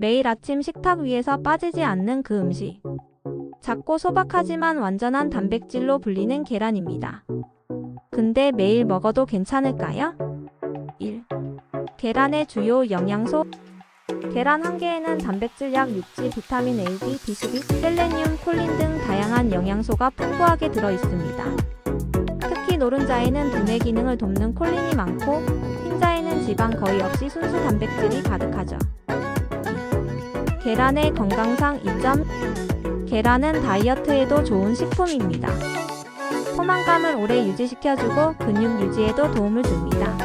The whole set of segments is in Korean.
매일 아침 식탁 위에서 빠지지 않는 그 음식. 작고 소박하지만 완전한 단백질로 불리는 계란입니다. 근데 매일 먹어도 괜찮을까요? 1. 계란의 주요 영양소 계란 한 개에는 단백질 약 육지, 비타민 A, D, B12, 셀레늄, 콜린 등 다양한 영양소가 풍부하게 들어 있습니다. 특히 노른자에는 두뇌 기능을 돕는 콜린이 많고 흰자에는 지방 거의 없이 순수 단백질이 가득하죠. 계란의 건강상 이점 계란은 다이어트에도 좋은 식품입니다. 포만감을 오래 유지시켜주고 근육 유지에도 도움을 줍니다.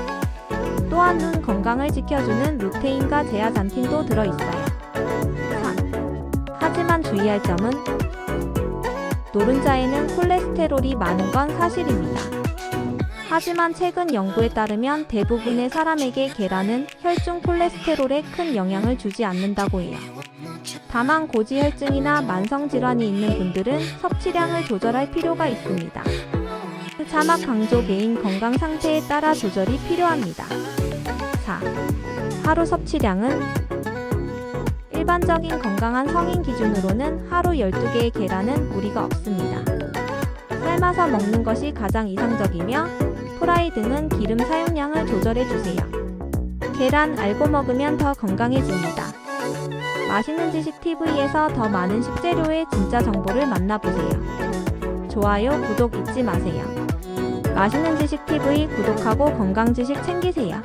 또한 눈 건강을 지켜주는 루테인과 제아잔틴도 들어있어요. 3. 하지만 주의할 점은 노른자에는 콜레스테롤이 많은 건 사실입니다. 하지만 최근 연구에 따르면 대부분의 사람에게 계란은 혈중 콜레스테롤에 큰 영향을 주지 않는다고 해요. 다만 고지혈증이나 만성질환이 있는 분들은 섭취량을 조절할 필요가 있습니다. 자막 강조 개인 건강 상태에 따라 조절이 필요합니다. 4. 하루 섭취량은 일반적인 건강한 성인 기준으로는 하루 12개의 계란은 무리가 없습니다. 삶아서 먹는 것이 가장 이상적이며 프라이 등은 기름 사용량을 조절해 주세요. 계란 알고 먹으면 더 건강해집니다. 맛있는 지식 TV에서 더 많은 식재료의 진짜 정보를 만나보세요. 좋아요, 구독 잊지 마세요. 맛있는 지식 TV 구독하고 건강 지식 챙기세요.